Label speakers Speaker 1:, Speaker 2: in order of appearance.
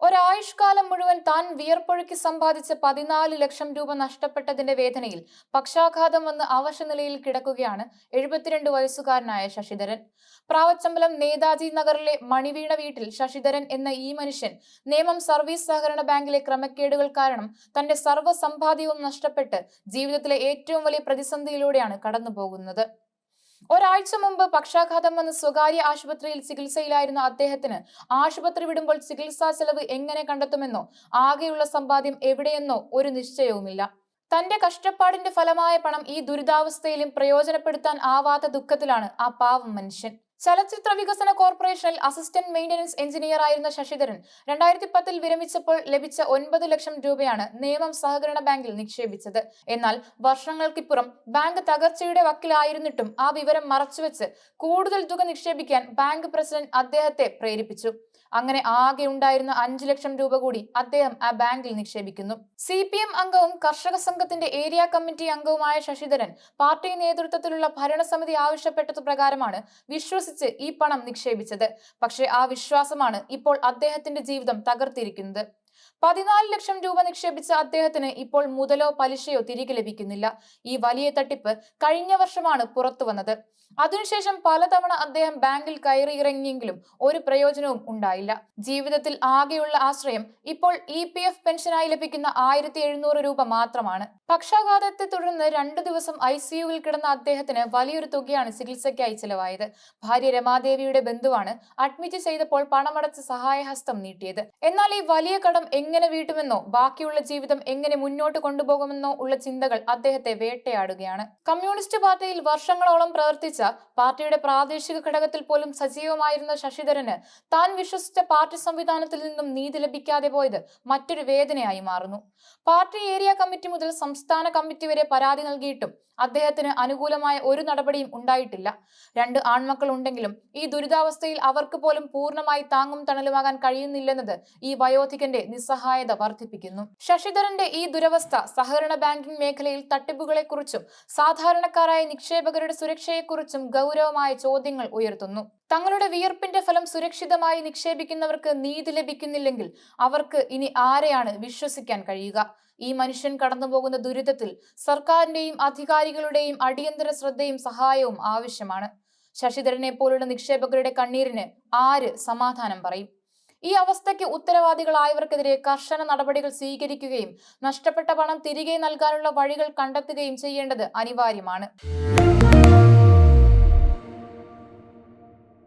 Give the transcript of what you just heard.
Speaker 1: ഒരായുഷ്കാലം മുഴുവൻ താൻ വിയർപ്പൊഴുക്കി സമ്പാദിച്ച പതിനാല് ലക്ഷം രൂപ നഷ്ടപ്പെട്ടതിന്റെ വേദനയിൽ പക്ഷാഘാതം വന്ന് അവശനിലയിൽ കിടക്കുകയാണ് എഴുപത്തിരണ്ട് വയസ്സുകാരനായ ശശിധരൻ. പ്രാവച്ചമ്പലം നേതാജി നഗറിലെ മണിവീണ വീട്ടിൽ ശശിധരൻ എന്ന ഈ മനുഷ്യൻ നിയമം സർവീസ് സഹകരണ ബാങ്കിലെ ക്രമക്കേടുകൾ കാരണം തന്റെ സർവ സമ്പാദ്യവും നഷ്ടപ്പെട്ട് ജീവിതത്തിലെ ഏറ്റവും വലിയ പ്രതിസന്ധിയിലൂടെയാണ് കടന്നുപോകുന്നത്. ഒരാഴ്ച മുമ്പ് പക്ഷാഘാതം വന്ന് സ്വകാര്യ ആശുപത്രിയിൽ ചികിത്സയിലായിരുന്ന അദ്ദേഹത്തിന് ആശുപത്രി വിടുമ്പോൾ ചികിത്സാ ചെലവ് എങ്ങനെ കണ്ടെത്തുമെന്നോ ആകെയുള്ള സമ്പാദ്യം എവിടെയെന്നോ ഒരു നിശ്ചയവുമില്ല. തന്റെ കഷ്ടപ്പാടിന്റെ ഫലമായ പണം ഈ ദുരിതാവസ്ഥയിലും പ്രയോജനപ്പെടുത്താൻ ആവാത്ത ദുഃഖത്തിലാണ് ആ പാവം മനുഷ്യൻ. ചലച്ചിത്ര വികസന കോർപ്പറേഷനിൽ അസിസ്റ്റന്റ് മെയിന്റനൻസ് എഞ്ചിനീയർ ആയിരുന്ന ശശിധരൻ രണ്ടായിരത്തി പത്തിൽ വിരമിച്ചപ്പോൾ ലഭിച്ച ഒൻപത് ലക്ഷം രൂപയാണ് നിയമം സഹകരണ ബാങ്കിൽ നിക്ഷേപിച്ചത്. എന്നാൽ വർഷങ്ങൾക്കിപ്പുറം ബാങ്ക് തകർച്ചയുടെ വക്കിലായിരുന്നിട്ടും ആ വിവരം മറച്ചുവെച്ച് കൂടുതൽ തുക നിക്ഷേപിക്കാൻ ബാങ്ക് പ്രസിഡന്റ് അദ്ദേഹത്തെ പ്രേരിപ്പിച്ചു. അങ്ങനെ ആകെ ഉണ്ടായിരുന്ന അഞ്ചു ലക്ഷം രൂപ കൂടി അദ്ദേഹം ആ ബാങ്കിൽ നിക്ഷേപിക്കുന്നു. സി പി എം അംഗവും കർഷക സംഘത്തിന്റെ ഏരിയ കമ്മിറ്റി അംഗവുമായ ശശിധരൻ പാർട്ടി നേതൃത്വത്തിലുള്ള ഭരണസമിതി ആവശ്യപ്പെട്ടത് പ്രകാരമാണ് വിശ്വസിച്ച് ഈ പണം നിക്ഷേപിച്ചത്. പക്ഷേ ആ വിശ്വാസമാണ് ഇപ്പോൾ അദ്ദേഹത്തിന്റെ ജീവിതം തകർത്തിരിക്കുന്നത്. പതിനാല് ലക്ഷം രൂപ നിക്ഷേപിച്ച അദ്ദേഹത്തിന് ഇപ്പോൾ മുതലോ പലിശയോ തിരികെ ലഭിക്കുന്നില്ല. ഈ വലിയ തട്ടിപ്പ് കഴിഞ്ഞ വർഷമാണ് പുറത്തു വന്നത്. അതിനുശേഷം പലതവണ അദ്ദേഹം ബാങ്കിൽ കയറിയിറങ്ങിയെങ്കിലും ഒരു പ്രയോജനവും ഉണ്ടായില്ല. ജീവിതത്തിൽ ആകെയുള്ള ആശ്രയം ഇപ്പോൾ ഇ പി എഫ് പെൻഷനായി ലഭിക്കുന്ന ആയിരത്തി എഴുന്നൂറ് രൂപ മാത്രമാണ്. പക്ഷാഘാതത്തെ തുടർന്ന് രണ്ടു ദിവസം ഐ സിയുവിൽ കിടന്ന അദ്ദേഹത്തിന് വലിയൊരു തുകയാണ് ചികിത്സയ്ക്കായി ചിലവായത്. ഭാര്യ രമാദേവിയുടെ ബന്ധുവാണ് അഡ്മിറ്റ് ചെയ്തപ്പോൾ പണമടച്ച് സഹായഹസ്തം നീട്ടിയത്. എന്നാൽ ഈ വലിയ കടം എങ്ങനെ വീട്ടുമെന്നോ ബാക്കിയുള്ള ജീവിതം എങ്ങനെ മുന്നോട്ട് കൊണ്ടുപോകുമെന്നോ ഉള്ള ചിന്തകൾ അദ്ദേഹത്തെ വേട്ടയാടുകയാണ്. കമ്മ്യൂണിസ്റ്റ് പാർട്ടിയിൽ വർഷങ്ങളോളം പ്രവർത്തിച്ച പാർട്ടിയുടെ പ്രാദേശിക ഘടകത്തിൽ പോലും സജീവമായിരുന്ന ശശിധരന് താൻ വിശ്വസിച്ച പാർട്ടി സംവിധാനത്തിൽ നിന്നും നീതി ലഭിക്കാതെ പോയത് മറ്റൊരു വേദനയായി മാറുന്നു. പാർട്ടി ഏരിയ കമ്മിറ്റി മുതൽ സംസ്ഥാന കമ്മിറ്റി വരെ പരാതി നൽകിയിട്ടും അദ്ദേഹത്തിന് അനുകൂലമായ ഒരു നടപടിയും ഉണ്ടായിട്ടില്ല. രണ്ട് ആൺമക്കൾ ഉണ്ടെങ്കിലും ഈ ദുരിതാവസ്ഥയിൽ അവർക്ക് പോലും പൂർണമായി താങ്ങും തണലുമാകാൻ കഴിയുന്നില്ലെന്നത് ഈ വയോധികന്റെ നിസ്സഹായത വർദ്ധിപ്പിക്കുന്നു. ശശിധരന്റെ ഈ ദുരവസ്ഥ സഹകരണ ബാങ്കിംഗ് മേഖലയിൽ തട്ടിപ്പുകളെക്കുറിച്ചും സാധാരണക്കാരായ നിക്ഷേപകരുടെ സുരക്ഷയെക്കുറിച്ചും ഗൗരവമായ ചോദ്യങ്ങൾ ഉയർത്തുന്നു. തങ്ങളുടെ വിയർപ്പിന്റെ ഫലം സുരക്ഷിതമായി നിക്ഷേപിക്കുന്നവർക്ക് നീതി ലഭിക്കുന്നില്ലെങ്കിൽ അവർക്ക് ഇനി ആരെയാണ് വിശ്വസിക്കാൻ കഴിയുക? ഈ മനുഷ്യൻ കടന്നുപോകുന്ന ദുരിതത്തിൽ സർക്കാരിന്റെയും അധികാരികളുടെയും അടിയന്തര ശ്രദ്ധയും സഹായവും ആവശ്യമാണ്. ശശിധരനെ പോലുള്ള നിക്ഷേപകരുടെ കണ്ണീരിന് ആര് സമാധാനം പറയും? ഈ അവസ്ഥയ്ക്ക് ഉത്തരവാദികളായവർക്കെതിരെ കർശന നടപടികൾ സ്വീകരിക്കുകയും നഷ്ടപ്പെട്ട പണം തിരികെ നൽകാനുള്ള വഴികൾ കണ്ടെത്തുകയും ചെയ്യേണ്ടത് അനിവാര്യമാണ്.